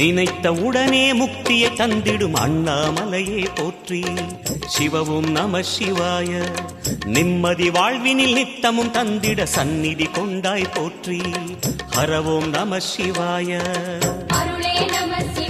நினைத்த உடனே முக்தியை தந்திடும் அண்ணாமலையே போற்றி. சிவவும் நம சிவாய நிம்மதி வாழ்வினில் நித்தமும் தந்திட சந்நிதி கொண்டாய் போற்றி. ஹரவோம் நம சிவாய. அருளே நம சிவாய.